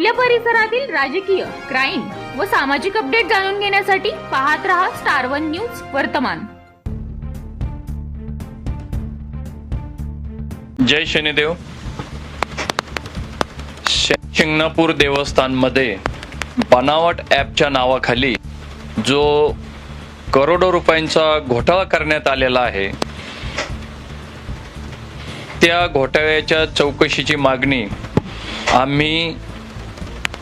आपल्या परिसरातील राजकीय क्राईम व सामाजिक अपडेट जाणून घेण्यासाठी पाहत रहा स्टार वन न्यूज वर्तमान. जय शनिदेव. शिंगणापूर देवस्थानमध्ये बनावट ॲपच्या नावाखाली जो करोडो रुपयांचा घोटाळा करण्यात आलेला आहे त्या घोटाळ्याच्या चौकशीची मागणी आम्ही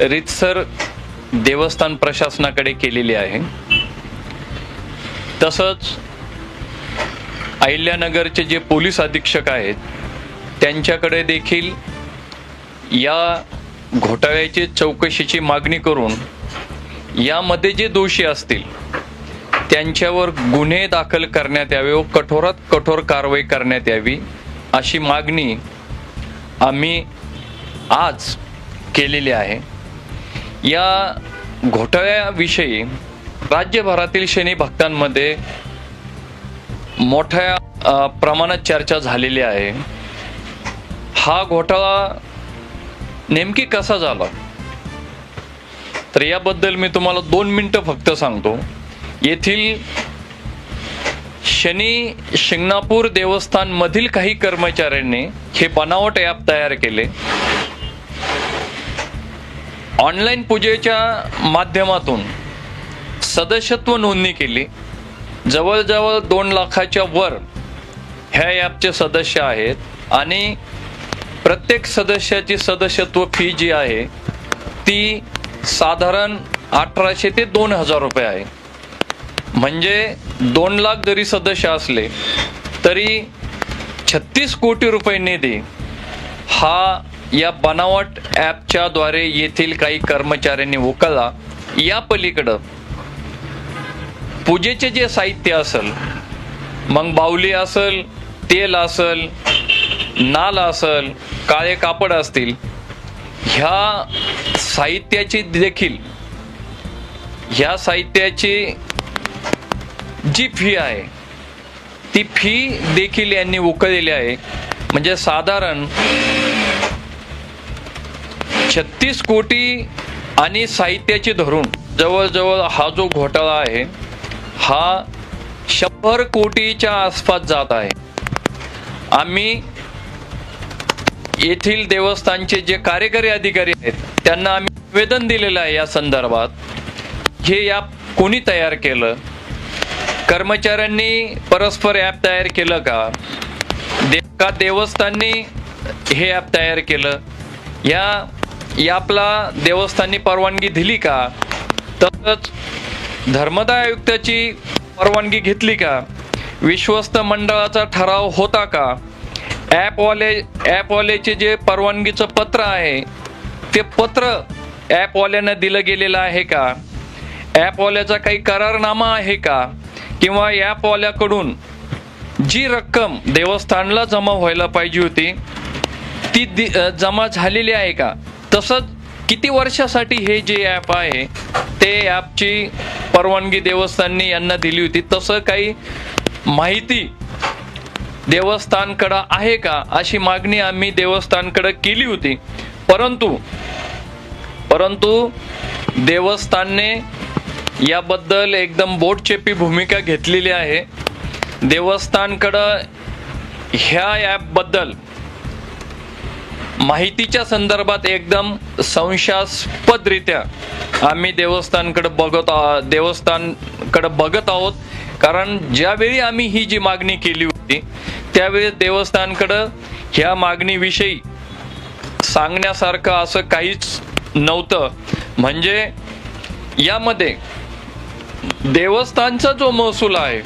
रितसर देवस्थान प्रशासनाकडे केलेली आहे. तसंच अहिल्यानगरचे जे पोलीस अधीक्षक आहेत त्यांच्याकडे देखील या घोटाळ्याची चौकशीची मागणी करून यामध्ये जे दोषी असतील त्यांच्यावर गुन्हे दाखल करण्यात यावे व कठोरात कठोर कारवाई करण्यात यावी अशी मागणी आम्ही आज केलेली आहे. या घोटाळ्याविषयी राज्यभरातील शनी भक्तांमध्ये मोठ्या प्रमाणात चर्चा झालेली आहे. हा घोटाळा नेमकी कसा झाला? तर याबद्दल मी तुम्हाला दोन मिनटं फक्त सांगतो. येथील शनी शिंगणापूर देवस्थान मधील काही कर्मचाऱ्यांनी हे बनावट ॲप तयार केले. ऑनलाईन पूजेच्या माध्यमातून सदस्यत्व नोंदणी केली. जवळजवळ दोन लाखाच्या वर ह्या ॲपचे सदस्य आहेत आणि प्रत्येक सदस्याची सदस्यत्व फी जी आहे ती साधारण अठराशे ते दोन हजार रुपये आहे. म्हणजे दोन लाख जरी सदस्य असले तरी छत्तीस कोटी रुपये निधी हा या बनावट ॲपच्या द्वारे येथील काही कर्मचाऱ्यांनी उकळला. या पलीकडं पूजेचे जे साहित्य असेल मग बाहुली असेल तेल असेल नाल असेल काळे कापड असतील ह्या साहित्याची देखील ह्या साहित्याची जी फी आहे ती फी देखील यांनी उकळलेली आहे. म्हणजे साधारण छत्तीस कोटी आणि साहित्याची धरून जवळजवळ हा जो घोटाळा आहे हा शंभर कोटीच्या आसपास जात आहे. आम्ही येथील देवस्थानचे जे कार्यकारी अधिकारी आहेत त्यांना आम्ही निवेदन दिलेलं आहे या संदर्भात. हे ॲप कोणी तयार केलं? कर्मचाऱ्यांनी परस्पर ॲप तयार केलं का? दे का देवस्थाननी हे ॲप तयार केलं? या यापला देवस्थानी परवानगी दिली का? तसंच धर्मदाय आयुक्ताची परवानगी घेतली का? विश्वस्त मंडळाचा ठराव होता का? ॲपवाले ॲपवाल्याचे जे परवानगीचं पत्र आहे ते पत्र ॲपवाल्यानं दिलं गेलेलं आहे का? ॲपवाल्याचा काही करारनामा आहे का? किंवा ॲपवाल्याकडून जी रक्कम देवस्थानला जमा व्हायला पाहिजे होती ती दि- जमा झालेली आहे का? तसंच किती वर्षासाठी हे जे ॲप आहे ते ॲपची परवानगी देवस्थानने यांना दिली होती. तसं काही माहिती देवस्थानकडं आहे का? अशी मागणी आम्ही देवस्थानकडं केली होती. परंतु परंतु देवस्थानने याबद्दल एकदम बोटचेपी भूमिका घेतलेली आहे. देवस्थानकडं ह्या ॲपबद्दल माहितीच्या संदर्भात एकदम संशयास्पदरित्या आम्ही देवस्थानकडे बघत आ- देवस्थानकडे बघत आहोत. कारण ज्यावेळी आम्ही ही जी मागणी केली होती त्यावेळी देवस्थानकडं ह्या मागणीविषयी सांगण्यासारखं असं काहीच नव्हतं. म्हणजे यामध्ये देवस्थानचा जो महसूल आहे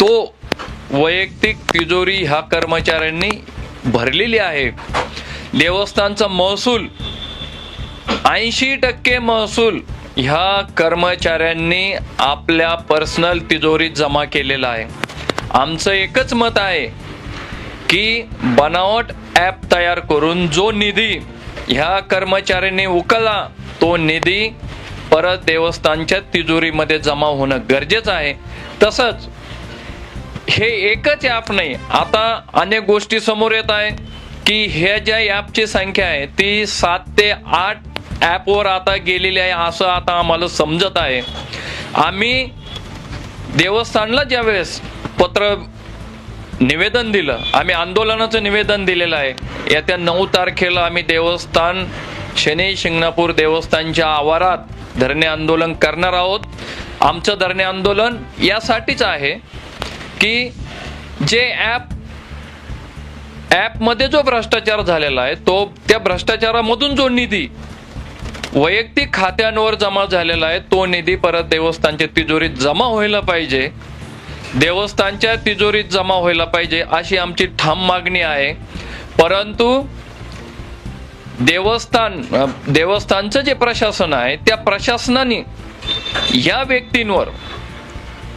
तो वैयक्तिक तिजोरी ह्या कर्मचाऱ्यांनी भरलेली आहे. देवस्थानचा महसूल ऐंशी टक्के महसूल ह्या कर्मचाऱ्यांनी आपल्या पर्सनल तिजोरीत जमा केलेला आहे. आमचं एकच मत आहे की बनावट ॲप तयार करून जो निधी ह्या कर्मचाऱ्यांनी उकळला तो निधी परत देवस्थानच्या तिजोरीमध्ये जमा होणं गरजेचं आहे. तसंच हे एकच ॲप नाही आता अनेक गोष्टी समोर येत आहे की ह्या ज्या ॲपची संख्या आहे ती सात ते आठ ॲपवर आता गेलेली आहे असं आता आम्हाला समजत आहे. आम्ही देवस्थानला ज्यावेळेस पत्र निवेदन दिलं आम्ही आंदोलनाचं निवेदन दिलेलं आहे. येत्या नऊ तारखेला आम्ही देवस्थान शनी शिंगणापूर देवस्थानच्या आवारात धरणे आंदोलन करणार आहोत. आमचं धरणे आंदोलन यासाठीच आहे की जे ॲप ॲपमध्ये जो भ्रष्टाचार झालेला आहे तो त्या भ्रष्टाचारामधून जो निधी वैयक्तिक खात्यांवर जमा झालेला आहे तो निधी परत देवस्थानच्या तिजोरीत जमा व्हायला पाहिजे. देवस्थानच्या तिजोरीत जमा व्हायला पाहिजे अशी आमची ठाम मागणी आहे. परंतु देवस्थान देवस्थानचं जे प्रशासन आहे त्या प्रशासनाने या व्यक्तींवर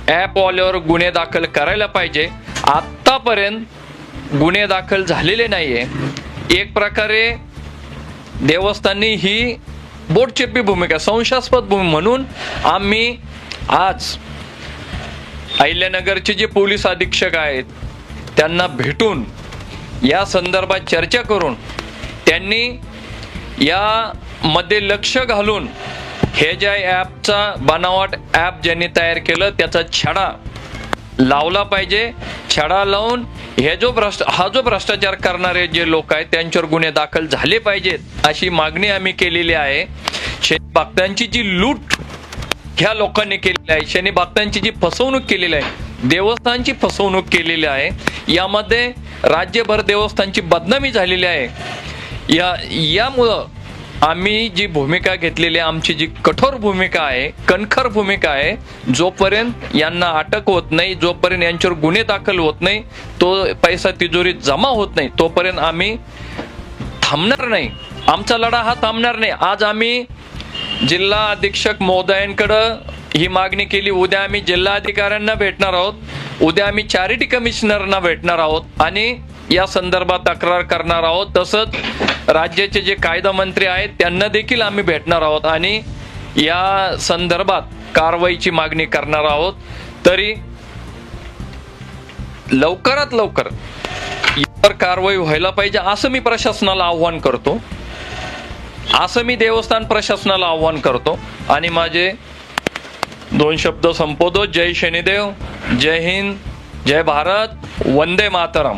ॲपवाल्यावर गुन्हे दाखल करायला पाहिजे. आत्तापर्यंत गुन्हे दाखल झालेले नाहीये. एक प्रकारे देवस्थानी ही बोटचेपी भूमिका संशयास्पद भूमी म्हणून आम्ही आज अहिल्यानगरचे जे पोलीस अधीक्षक आहेत त्यांना भेटून या संदर्भात चर्चा करून त्यांनी यामध्ये लक्ष घालून हे ज्या ॲपचा बनावट ॲप ज्यांनी तयार केलं त्याचा छडा लावला पाहिजे. छडा लावून हे जो भ्रष्ट हा जो भ्रष्टाचार करणारे जे लोक आहेत त्यांच्यावर गुन्हे दाखल झाले पाहिजेत अशी मागणी आम्ही केलेली आहे. शनी भक्तांची जी लूट ह्या लोकांनी केलेली आहे शनी भक्तांची जी फसवणूक केलेली आहे देवस्थानची फसवणूक केलेली आहे यामध्ये राज्यभर देवस्थानची बदनामी झालेली आहे. या यामुळं आम्ही जी भूमिका घेतलेली आहे आमची जी कठोर भूमिका आहे कणखर भूमिका आहे जोपर्यंत यांना अटक होत नाही जोपर्यंत यांच्यावर गुन्हे दाखल होत नाही तो पैसा तिजोरीत जमा होत नाही तोपर्यंत आम्ही थांबणार नाही. आमचा लढा हा थांबणार नाही. आज आम्ही जिल्हा अधीक्षक महोदयांकडं ही मागणी केली उद्या आम्ही जिल्हा अधिकाऱ्यांना भेटणार आहोत उद्या आम्ही चॅरिटी कमिशनरना भेटणार आहोत आणि या संदर्भात तक्रार करणार आहोत. तसंच राज्याचे जे कायदा मंत्री आहेत त्यांना देखील आम्ही भेटणार आहोत आणि या संदर्भात कारवाईची मागणी करणार आहोत. तरी लवकरात लवकर यावर कारवाई व्हायला पाहिजे असं मी प्रशासनाला आव्हान करतो. असं मी देवस्थान प्रशासनाला आव्हान करतो. आणि माझे दोन शब्द संपवतो. जय शनिदेव जय हिंद जय भारत वंदे मातरम.